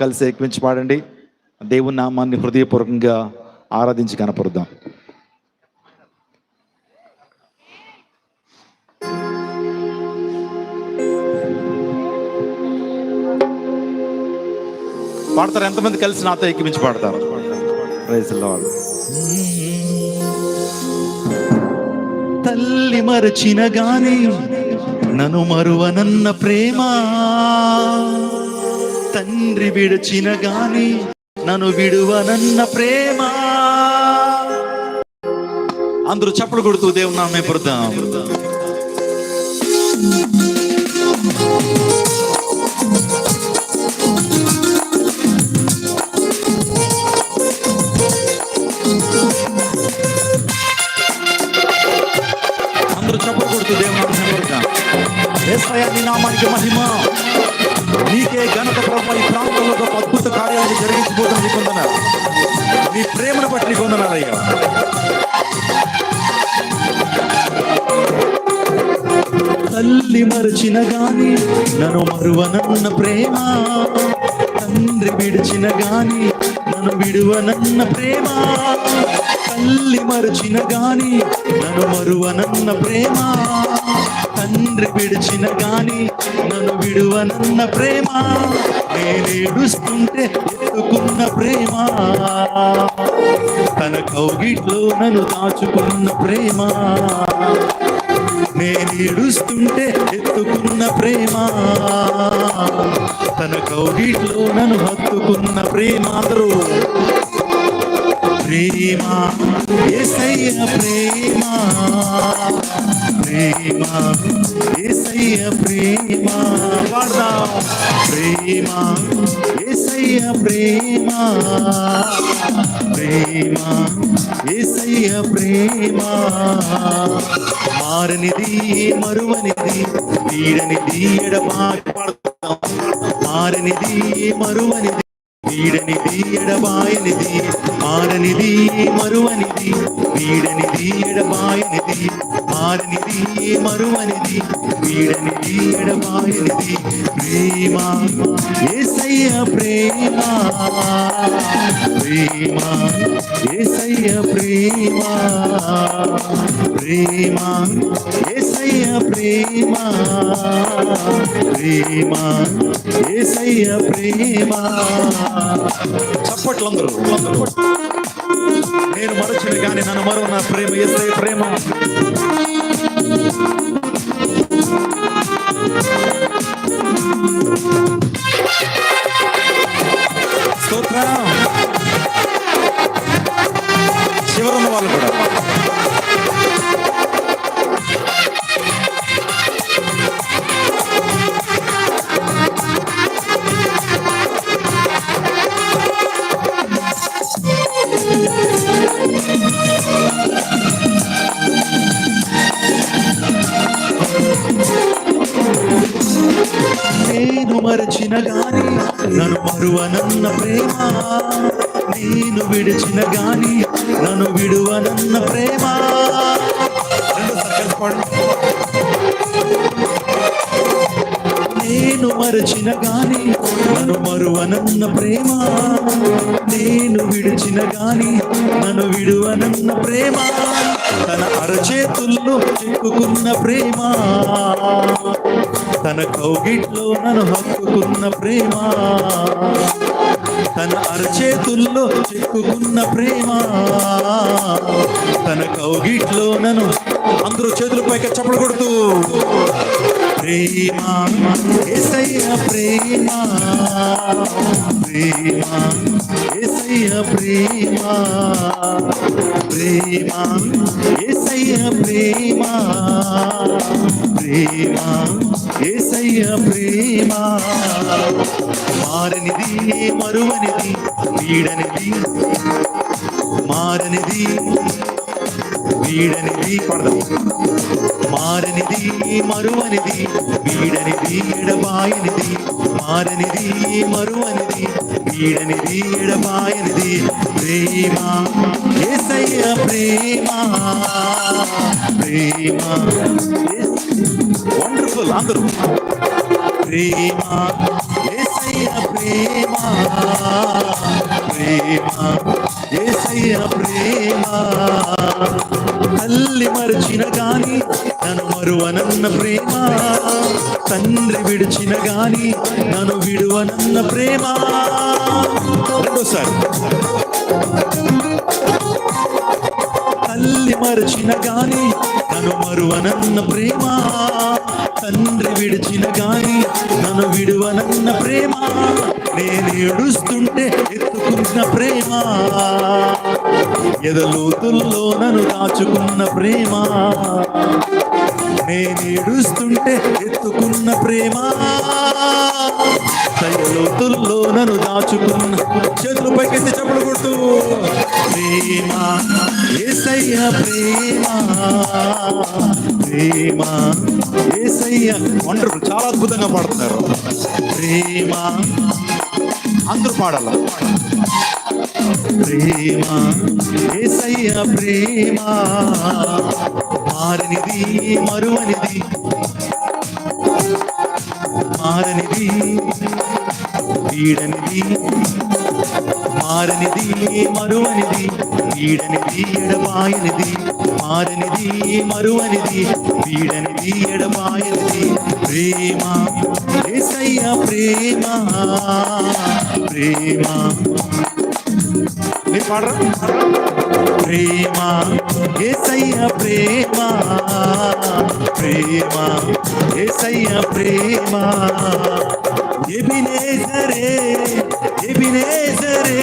కలిసి ఎక్కించి పాడండి. దేవుని నామాన్ని హృదయపూర్వకంగా ఆరాధించి కనపరుద్దాం. పాడతారు ఎంతమంది కలిసి నాతో ఎక్కించి పాడతారు? ప్రైజ్ తల్లి మరచిన గాని నన్ను మరువనన్న ప్రేమ. తండ్రి విడిచిన గాని నన్ను విడువనన్న ప్రేమ. అందరూ చప్పలు కొడుతూ దేవుని నామే పుడతాం. ప్రభు ఈ ప్రాంతంలో గొప్ప అద్భుత కార్యాలను జరిగించబోతున్న నీ పొందనారు నీ ప్రేమను బట్టి నీ పొందనారు అయ్యా. తల్లి మరచిన గాని నన్ను మరువనన్న ప్రేమ. తండ్రి విడిచిన గాని నన్ను విడువనన్న ప్రేమ. తల్లి మరచిన గాని నన్ను మరువనన్న ప్రేమ. తండ్రి విడిచిన గాని నన్ను విడువనన్న ప్రేమ. నేనేడుస్తుంటే ఎత్తుకున్న ప్రేమ. తన కౌగిట్లో నన్ను దాచుకున్న ప్రేమ. నేనేడుస్తుంటే ఎత్తుకున్న ప్రేమ. తన కౌగిట్లో నన్ను హత్తుకున్న ప్రేమ. అందరూ ప్రేమ ఏసయ్య ప్రేమ. ప్రేమ ఏసయ్య ప్రేమ పాడదాం ప్రేమ ఏసయ్య ప్రేమ ప్రేమ ఏసయ్య ప్రేమ. మారనిది మరువనిది వీడనిది ఎడబాటు పడతాం. మారనిది మరువనిది వీడనిది ఎడబాయనిది మారనిది మరువనిది. వీడనిది ఎడబాయనిది మారనిది మరువనిది. వీడనిది ఎడబాయనిది ప్రేమ ఏసయ్య ప్రేమ. ప్రేమ ఏసయ్య ప్రేమ. ప్రేమ ఏసయ్య ప్రేమ ప్రేమ ఏసయ్య ప్రేమ చప్పట్లు అందరూ నేను మరచిన కానీ నన్ను మరో నా ప్రేమ ఏసయ్య ప్రేమ మరచిన గాని నన్ను మరువనన్న ప్రేమ నేను విడిచిన గాని నన్ను విడువనన్న ప్రేమ. నేను మరచిన గాని నన్ను మరువనన్న ప్రేమ నేను విడిచిన గాని నన్ను విడువనన్న ప్రేమ. తన అరచేతుల్లో చిక్కుకున్న ప్రేమ. తన కౌగిట్లో నన్ను హక్కుకున్న ప్రేమ. తన అరచేతుల్లో చిక్కుకున్న ప్రేమ. తన కౌగిట్లో నన్ను అందరూ చేతుల పైకి చప్పలు కొడుతూ ప్రేమ ఏసయ్య ప్రేమ ప్రేమ ఏసయ్య ప్రేమ. ప్రేమ ఏసయ్య ప్రేమ ప్రేమ ఏసయ్య ప్రేమ మారనిది మరువనిది వీడనిది మారనిది వీడనిది పడదాం. మారనిది మరువనిది వీడనిది ఎడబాయనిది మారనిది మరువనిది వీడనిది ఎడబాయనిది ప్రేమ ఏసయ్య ప్రేమ ప్రేమ. వండర్ఫుల్ అందరూ. ప్రేమ ఏసయ్య ప్రేమ ప్రేమ ఏసయ్య ప్రేమ. తల్లి మరచిన గాని నన్ను మరువనన్న ప్రేమ. తండ్రి విడిచిన గాని నన్ను విడువనన్న ప్రేమ. రెండోసారి. తల్లి మరచిన గాని నన్ను మరువనన్న ప్రేమ. తండ్రి విడిచిన గాని నన్ను విడువనన్న ప్రేమ. నేను ఏడుస్తుంటే ఎత్తుకున్న ప్రేమ. ఎదలోతుల్లో నన్ను దాచుకున్న ప్రేమ. నేనేడుస్తుంటే ఎత్తుకున్న ప్రేమ. తయలోతుల్లో నన్ను దాచుకున్న చేతులు పైకెత్తి చెప్పులు కొడుతూ ప్రేమ ఏసయ్య ప్రేమ ప్రేమ ఏసయ్య. వండర్ఫుల్ చాలా అద్భుతంగా పాడుతున్నారు. ప్రేమ అందరూ పాడాల? ప్రేమ ఏసయ్య ప్రేమ. మారనిది మరువనిది. మారనిది వీడనిది. మారనిది మరువనిది. వీడనిది ఎడబాయనిది. మారనిది మరువనిది. వీడనిది ఎడబాయనిది. ప్రేమ ఏసయ్య ప్రేమ. ప్రేమ. పాడరా. ప్రేమ ఏసయ్య ప్రేమ ప్రేమ ఏసయ్య ప్రేమ. ఎబినేజరే ఎబినేజరే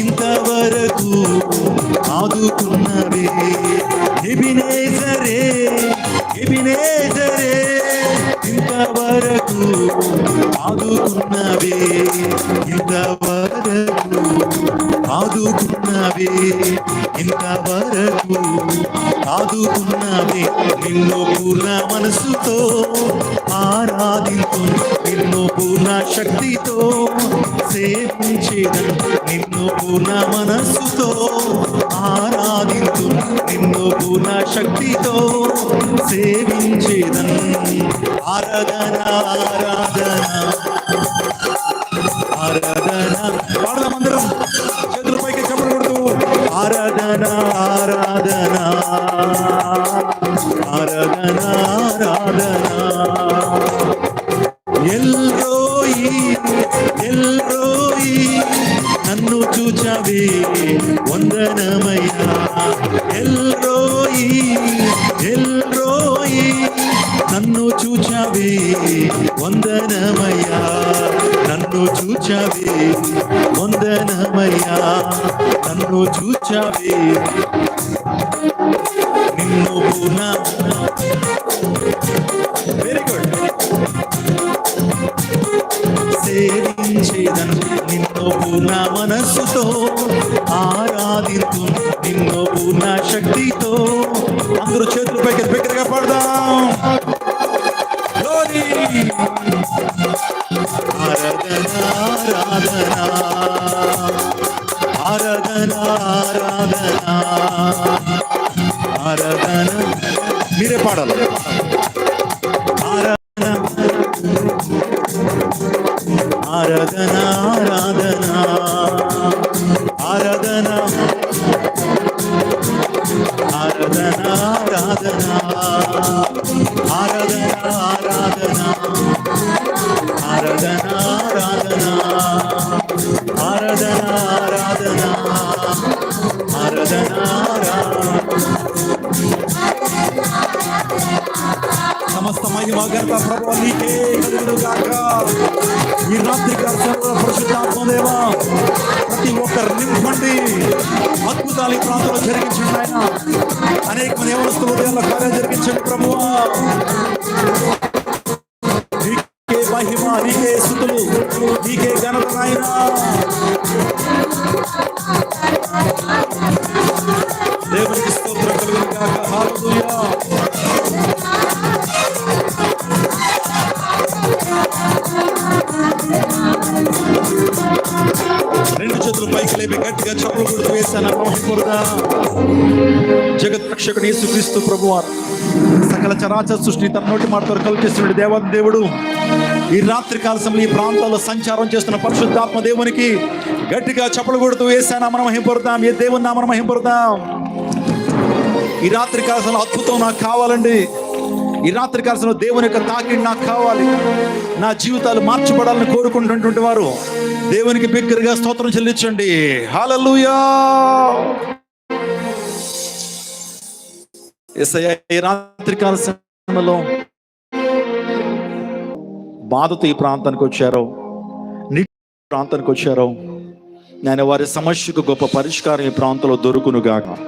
ఇంతవరకు ఆదుకున్నవే. ఎబినేజరే ఎబినేజరే ఇంతవరకు ఆదుకున్నవే. ఇంతవరకు ఆదుకున్నవే ఇంతవరకు. ఆదుకున్నవే నిన్ను పూర్ణ మనసుతో ఆరాధించు నిన్ను పూర్ణ శక్తితో. సేవించేదను నిన్ను పూర్ణ మనస్సుతో ఆరాధించు నిన్ను పూర్ణ శక్తితో. సేవించేదను ఆరాధన ఆరాధన. ఆరాధన. పాడదాం అందరం. ఆరాధన ఆరాధన. ఆరాధన ఆరాధన. ఎల్రోయి ఎల్రోయి నన్ను చూచవి వందనమయ్యా. ఎల్రోయి ఎల్రోయి నన్ను చూచవి వందనమయ్యా. నన్ను చూచవే వందనమయ్యా నన్ను చూచవే. నిన్ను పూర్ణ వెరీ గుడ్ సేవించేదను నిన్ను పూర్ణ మనస్సుతో ఆరాధింతు నిన్ను పూర్ణ శక్తితో. అందరూ చేతులు పైకి బిగ్గరగా పడదాం. Glory! ఆరాధన ఆరాధన ఆరాధన ఆరాధన ఆరాధన మీరే పాడాలి. ఆరాధన ఆరాధన ఆరాధన ఆరాధన ఆరాధన సమస్త మహిమ ఘనత ప్రభు నీకే కలుగును గాక ఈ రాత్రి సర్వ పరిశుద్ధాత్మదేవ ప్రతి ఒక్కరు నింపండి అద్భుతాలు ఈ ప్రాంతంలో జరిగించండి ఆయన అనేక మంది యవనస్తుల ఉదయాల్లో కార్యం జరిగించండి ప్రభువా మహిమ నీకే స్థుతులు నీకే ఘనత నాయన. దేవునికి స్తోత్రం కలుగును కాక హాలూయా రెండు చేతులు పైకి లేపి గట్టిగా చప్పులు కొడుతూ వేశాను. జగత్ రక్షకుడు యేసుక్రీస్తు ప్రభువారు. సకల చరాచర సృష్టి తన నోటి మాటతో కల్పిస్తున్నాడు దేవ దేవుడు. ఈ రాత్రి కాల సమయంలో ఈ ప్రాంతాల్లో సంచారం చేస్తున్న పరిశుద్ధాత్మ దేవునికి గట్టిగా చప్పలు కొడుతూ వేసా నామన మహింపడతాం ఏ దేవుని నామన మహింపడతాం ఈ రాత్రి కాలంలో అద్భుతం నాకు కావాలండి. ఈ రాత్రి కాలంలో దేవుని యొక్క తాకిడి నాకు కావాలి. నా జీవితాలు మార్చబడాలని కోరుకుంటున్నటువంటి వారు దేవునికి బిగ్గరగా స్తోత్రం చెల్లించండి. హల్లెలూయా ఎస్ఐ ఈ రాత్రికాల సమయంలో బాధతో ఈ ప్రాంతానికి వచ్చారో. నీటి ప్రాంతానికి వచ్చారో. నేను వారి సమస్యకు గొప్ప పరిష్కారం ఈ ప్రాంతంలో దొరుకునుగాక.